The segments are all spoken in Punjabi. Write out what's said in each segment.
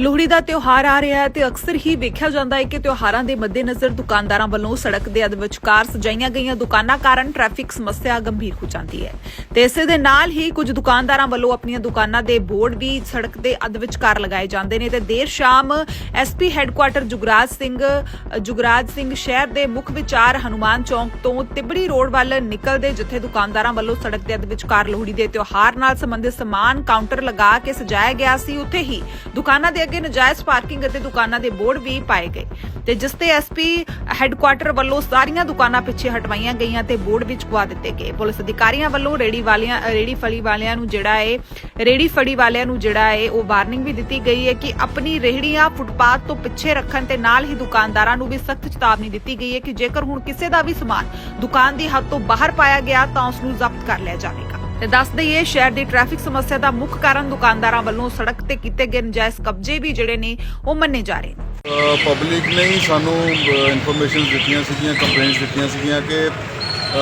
ਲੋਹੜੀ ਦਾ ਤਿਉਹਾਰ ਆ ਰਿਹਾ ਹੈ ਤੇ ਅਕਸਰ ਹੀ ਵੇਖਿਆ ਜਾਂਦਾ ਹੈ ਕਿ ਤਿਉਹਾਰਾਂ ਦੇ ਮੱਦੇਨਜ਼ਰ ਦੁਕਾਨਦਾਰਾਂ ਵੱਲੋਂ ਸੜਕ ਦੇ ਅੱਧ ਵਿਚਕਾਰ ਸਜਾਈਆਂ ਗਈਆਂ ਦੁਕਾਨਾਂ ਕਾਰਨ ਟ੍ਰੈਫਿਕ ਸਮੱਸਿਆ ਗੰਭੀਰ ਹੋ ਜਾਂਦੀ ਹੈ। ਤੇ ਇਸੇ ਦੇ ਨਾਲ ਹੀ ਕੁਝ ਦੁਕਾਨਦਾਰਾਂ ਵੱਲੋਂ ਆਪਣੀਆਂ ਦੁਕਾਨਾਂ ਦੇ ਬੋਰਡ ਵੀ ਸੜਕ ਦੇ ਅੱਧ ਵਿਚਕਾਰ ਲਗਾਏ ਜਾਂਦੇ ਨੇ ਤੇ ਦੇਰ ਸ਼ਾਮ ਐਸਪੀ ਹੈੱਡਕੁਆਟਰ ਜੁਗਰਾਜ ਸਿੰਘ ਜੁਗਰਾਜ ਸਿੰਘ ਸ਼ਹਿਰ ਦੇ ਮੁੱਖ ਵਿਚਾਰ ਹਨੂਮਾਨ ਚੌਂਕ ਤੋਂ ਤਿਬੜੀ ਰੋਡ ਵੱਲ ਨਿਕਲਦੇ ਜਿੱਥੇ ਦੁਕਾਨਦਾਰਾਂ ਵੱਲੋਂ ਸੜਕ ਦੇ ਅੱਧ ਵਿਚਕਾਰ ਲੋਹੜੀ ਦੇ ਤਿਉਹਾਰ ਨਾਲ ਸੰਬੰਧਿਤ ਸਮਾਨ ਕਾਊਂਟਰ ਲਗਾ ਕੇ ਸਜਾਇਆ ਗਿਆ ਸੀ। ਉੱਥੇ ਹੀ ਦੁਕਾਨਾਂ ਦੇ ਅੱਗੇ ਨਜਾਇਜ਼ ਪਾਰਕਿੰਗ ਅਤੇ ਦੁਕਾਨਾਂ ਦੇ ਬੋਰਡ ਵੀ ਪਾਏ ਗਏ ਤੇ ਜਿਸ ਤੇ ਐਸਪੀ ਹੈੱਡਕੁਆਟਰ ਵੱਲੋਂ ਸਾਰੀਆਂ ਦੁਕਾਨਾਂ ਪਿੱਛੇ ਹਟਵਾਈਆਂ ਗਈਆਂ ਤੇ ਬੋਰਡ ਵੀ ਚੁਕਵਾ ਦਿੱਤੇ ਗਏ। ਪੁਲਿਸ ਅਧਿਕਾਰੀਆਂ ਵੱਲੋਂ ਰੇੜੀ ਵਾਲਿਆਂ ਰੇੜੀ ਫੜੀ ਵਾਲਿਆਂ ਨੂੰ ਜਿਹੜਾ ਏ, ਰੇੜੀ ਫੜੀ ਵਾਲਿਆਂ ਨੂੰ ਜਿਹੜਾ ਏ, ਉਹ ਵਾਰਨਿੰਗ ਵੀ ਦਿੱਤੀ ਗਈ ਹੈ ਕਿ ਆਪਣੀ ਰੇਹੜੀਆਂ ਫੁੱਟਪਾਥ ਤੋਂ ਪਿੱਛੇ ਰੱਖਣ ਤੇ ਨਾਲ ਹੀ ਦੁਕਾਨਦਾਰਾਂ ਨੂੰ ਵੀ ਸਖਤ ਚੇਤਾਵਨੀ ਦਿੱਤੀ ਗਈ ਹੈ ਕਿ ਜੇਕਰ ਹੁਣ ਕਿਸੇ ਦਾ ਵੀ ਸਮਾਨ ਦੁਕਾਨ ਦੀ ਹੱਦ ਤੋਂ ਬਾਹਰ ਪਾਇਆ ਗਿਆ ਤਾਂ ਉਸ ਨੂੰ ਜ਼ਬਤ ਕਰ ਲਿਆ ਜਾਵੇਗਾ। ਤੇ ਦੱਸ ਦਈਏ ਸ਼ਹਿਰ ਦੀ ਟ੍ਰੈਫਿਕ ਸਮੱਸਿਆ ਦਾ ਮੁੱਖ ਕਾਰਨ ਦੁਕਾਨਦਾਰਾਂ ਵੱਲੋਂ ਸੜਕ ਤੇ ਕੀਤੇ ਗਏ ਨਜਾਇਜ਼ ਕਬਜ਼ੇ ਵੀ ਜਿਹੜੇ ਨੇ ਉਹ ਮੰਨੇ ਜਾ ਰਹੇ ਨੇ। ਪਬਲਿਕ ਨੇ ਹੀ ਸਾਨੂੰ ਇਨਫੋਰਮੇਸ਼ਨ ਦਿੱਤੀਆਂ ਸੀਗੀਆਂ ਕੰਪਲੇਂਟਸ ਦਿੱਤੀਆਂ ਸੀਗੀਆਂ ਕਿ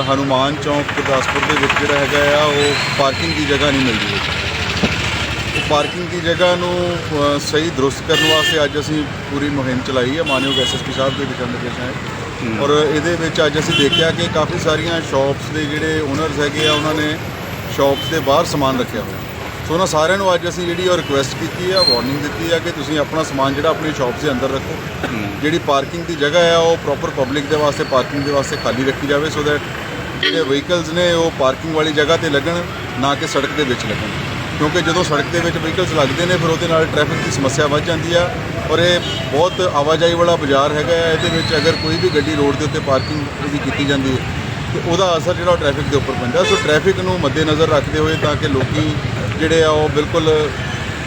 ਹਨੂਮਾਨ ਚੌਂਕ ਗੁਰਦਾਸਪੁਰ ਦੇ ਵਿੱਚ ਜਿਹੜਾ ਹੈਗਾ ਆ ਉਹ ਪਾਰਕਿੰਗ ਦੀ ਜਗ੍ਹਾ ਨਹੀਂ ਮਿਲਦੀ ਉਹ ਪਾਰਕਿੰਗ ਦੀ ਜਗ੍ਹਾ ਨੂੰ ਸਹੀ ਦਰੁਸਤ ਕਰਨ ਵਾਸਤੇ ਅੱਜ ਅਸੀਂ ਪੂਰੀ ਮੁਹਿੰਮ ਚਲਾਈ ਹੈ ਮਾਨਯੋਗ ਐਸਐਸਪੀ ਸਾਹਿਬ ਦੇ ਦਿਸ਼ਾ ਨਿਰਦੇਸ਼ਾਂ ਹੈ। ਔਰ ਇਹਦੇ ਵਿੱਚ ਅੱਜ ਅਸੀਂ ਦੇਖਿਆ ਕਿ ਕਾਫੀ ਸਾਰੀਆਂ ਸ਼ਾਪਸ ਦੇ ਜਿਹੜੇ ਓਨਰਸ ਹੈਗੇ ਆ ਉਹਨਾਂ ਨੇ ਸ਼ਾਪਸ ਦੇ ਬਾਹਰ ਸਮਾਨ ਰੱਖਿਆ ਹੋਇਆ। ਸੋ ਉਹਨਾਂ ਸਾਰਿਆਂ ਨੂੰ ਅੱਜ ਅਸੀਂ ਜਿਹੜੀ ਉਹ ਰਿਕੁਐਸਟ ਕੀਤੀ ਆ ਵਾਰਨਿੰਗ ਦਿੱਤੀ ਆ ਕਿ ਤੁਸੀਂ ਆਪਣਾ ਸਮਾਨ ਜਿਹੜਾ ਆਪਣੀ ਸ਼ਾਪ ਦੇ ਅੰਦਰ ਰੱਖੋ। ਜਿਹੜੀ ਪਾਰਕਿੰਗ ਦੀ ਜਗ੍ਹਾ ਆ ਉਹ ਪ੍ਰੋਪਰ ਪਬਲਿਕ ਦੇ ਵਾਸਤੇ ਪਾਰਕਿੰਗ ਦੇ ਵਾਸਤੇ ਖਾਲੀ ਰੱਖੀ ਜਾਵੇ ਸੋ ਦੈਟ ਜਿਹੜੇ ਵਹੀਕਲਸ ਨੇ, ਉਹ ਪਾਰਕਿੰਗ ਵਾਲੀ ਜਗ੍ਹਾ ਤੇ ਲੱਗਣ, ਨਾ ਕਿ ਸੜਕ ਦੇ ਵਿੱਚ ਲੱਗਣ। ਕਿਉਂਕਿ ਜਦੋਂ ਸੜਕ ਦੇ ਵਿੱਚ ਵਹੀਕਲਸ ਲੱਗਦੇ ਨੇ, ਫਿਰ ਉਹਦੇ ਨਾਲ ਟ੍ਰੈਫਿਕ ਦੀ ਸਮੱਸਿਆ ਵੱਧ ਜਾਂਦੀ ਆ ਔਰ ਇਹ ਬਹੁਤ ਆਵਾਜਾਈ ਵਾਲਾ ਬਾਜ਼ਾਰ ਹੈਗਾ ਆ ਇਹਦੇ ਵਿੱਚ ਅਗਰ ਕੋਈ ਵੀ ਗੱਡੀ ਰੋਡ ਦੇ ਉੱਤੇ ਪਾਰਕਿੰਗ ਦੀ ਕੀਤੀ ਜਾਂਦੀ ਹੈ ਤੇ ਉਹਦਾ ਅਸਰ ਜਿਹੜਾ ਟ੍ਰੈਫਿਕ ਦੇ ਉੱਪਰ ਪੈਂਦਾ। ਸੋ ਟ੍ਰੈਫਿਕ ਨੂੰ ਮੱਦੇਨਜ਼ਰ ਰੱਖਦੇ ਹੋਏ ਤਾਂ ਕਿ ਲੋਕੀ ਜਿਹੜੇ ਆ ਉਹ ਬਿਲਕੁਲ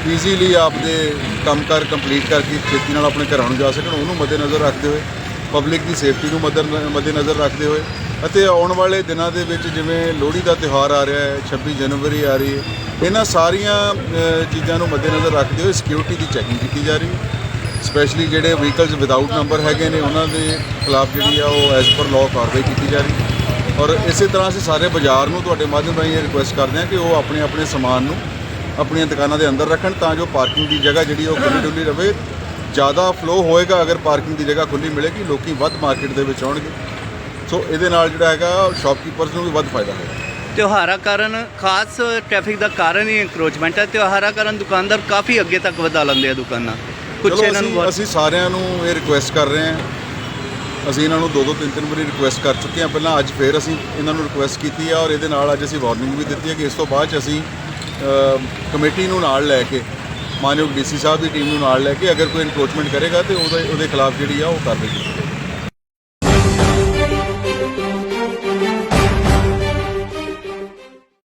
ਈਜ਼ੀਲੀ ਆਪਦੇ ਕੰਮਕਾਰ ਕੰਪਲੀਟ ਕਰਕੇ ਛੇਤੀ ਨਾਲ ਆਪਣੇ ਘਰਾਂ ਨੂੰ ਜਾ ਸਕਣ, ਉਹਨੂੰ ਮੱਦੇਨਜ਼ਰ ਰੱਖਦੇ ਹੋਏ ਪਬਲਿਕ ਦੀ ਸੇਫਟੀ ਨੂੰ ਮੱਦਰ, ਮੱਦੇਨਜ਼ਰ ਰੱਖਦੇ ਹੋਏ ਅਤੇ ਆਉਣ ਵਾਲੇ ਦਿਨਾਂ ਦੇ ਵਿੱਚ ਜਿਵੇਂ ਲੋਹੜੀ ਦਾ ਤਿਉਹਾਰ ਆ ਰਿਹਾ ਹੈ 26 ਜਨਵਰੀ ਆ ਰਹੀ ਹੈ, ਇਹਨਾਂ ਸਾਰੀਆਂ ਚੀਜ਼ਾਂ ਨੂੰ ਮੱਦੇਨਜ਼ਰ ਰੱਖਦੇ ਹੋਏ ਸਿਕਿਉਰਿਟੀ ਦੀ ਚੈਕਿੰਗ ਕੀਤੀ ਜਾ ਰਹੀ ਹੈ। ਸਪੈਸ਼ਲੀ ਜਿਹੜੇ ਵਹੀਕਲਸ ਵਿਦਆਊਟ ਨੰਬਰ ਹੈਗੇ ਨੇ, ਉਹਨਾਂ ਦੇ ਖਿਲਾਫ ਜਿਹੜੀ ਆ ਉਹ ਐਜ਼ ਪਰ ਲਾਅ ਕਾਰਵਾਈ ਕੀਤੀ ਜਾ ਰਹੀ ਹੈ। ਔਰ ਇਸੇ ਤਰ੍ਹਾਂ ਅਸੀਂ ਸਾਰੇ ਬਾਜ਼ਾਰ ਨੂੰ ਤੁਹਾਡੇ ਮਾਧਿਅਮ ਰਾਹੀਂ ਇਹ ਰਿਕੁਐਸਟ ਕਰਦੇ ਹਾਂ ਕਿ ਉਹ ਆਪਣੇ ਆਪਣੇ ਸਮਾਨ ਨੂੰ ਆਪਣੀਆਂ ਦੁਕਾਨਾਂ ਦੇ ਅੰਦਰ ਰੱਖਣ ਤਾਂ ਜੋ ਪਾਰਕਿੰਗ ਦੀ ਜਗ੍ਹਾ ਜਿਹੜੀ ਉਹ ਖੁੱਲੀ ਡੁੱਲੀ ਰਵੇ ਜ਼ਿਆਦਾ ਫਲੋ ਹੋਏਗਾ ਅਗਰ ਪਾਰਕਿੰਗ ਦੀ ਜਗ੍ਹਾ ਖੁੱਲੀ ਮਿਲੇਗੀ ਲੋਕੀ ਵੱਧ ਮਾਰਕੀਟ ਦੇ ਵਿੱਚ ਆਉਣਗੇ। ਸੋ ਇਹਦੇ ਨਾਲ ਜਿਹੜਾ ਹੈਗਾ ਸ਼ਾਪਕੀਪਰਸ ਨੂੰ ਵੀ ਵੱਧ ਫਾਇਦਾ ਹੋਏਗਾ। ਤਿਉਹਾਰਾਂ ਕਾਰਨ ਖਾਸ ਟ੍ਰੈਫਿਕ ਦਾ ਕਾਰਨ ਹੀ ਇੰਕਰੋਚਮੈਂਟ ਹੈ। ਤਿਉਹਾਰਾਂ ਕਾਰਨ ਦੁਕਾਨਦਾਰ ਕਾਫੀ ਅੱਗੇ ਤੱਕ ਵਧਾ ਲੈਂਦੇ ਆ ਦੁਕਾਨਾਂ। ਕੁਝ ਇਹਨਾਂ ਨੂੰ ਅਸੀਂ ਸਾਰਿਆਂ ਨੂੰ ਇਹ ਰਿਕੁਐਸਟ ਕਰ ਰਹੇ ਹਾਂ ਅਸੀਂ ਇਹਨਾਂ ਨੂੰ ਦੋ ਦੋ ਤਿੰਨ ਤਿੰਨ ਵਾਰੀ ਰਿਕੁਐਸਟ ਕਰ ਚੁੱਕੇ ਹਾਂ। ਪਹਿਲਾਂ ਅੱਜ ਫੇਰ ਅਸੀਂ ਇਹਨਾਂ ਨੂੰ ਰਿਕੁਐਸਟ ਕੀਤੀ ਹੈ ਔਰ ਇਹਦੇ ਨਾਲ ਅੱਜ ਅਸੀਂ ਵਾਰਨਿੰਗ ਵੀ ਦਿੱਤੀ ਹੈ ਕਿ ਇਸ ਤੋਂ ਬਾਅਦ ਚ ਅਸੀਂ ਕਮੇਟੀ ਨੂੰ ਨਾਲ ਲੈ ਕੇ, ਮਾਨਯੋਗ ਡੀਸੀ ਸਾਹਿਬ ਦੀ ਟੀਮ ਨੂੰ ਨਾਲ ਲੈ ਕੇ ਅਗਰ ਕੋਈ ਇਨਕਰੋਚਮੈਂਟ ਕਰੇਗਾ ਤੇ ਉਹਦੇ ਉਹਦੇ ਖਿਲਾਫ ਜਿਹੜੀ ਆ ਉਹ ਕਾਰਵਾਈ ਕੀਤੀ ਜਾਏਗੀ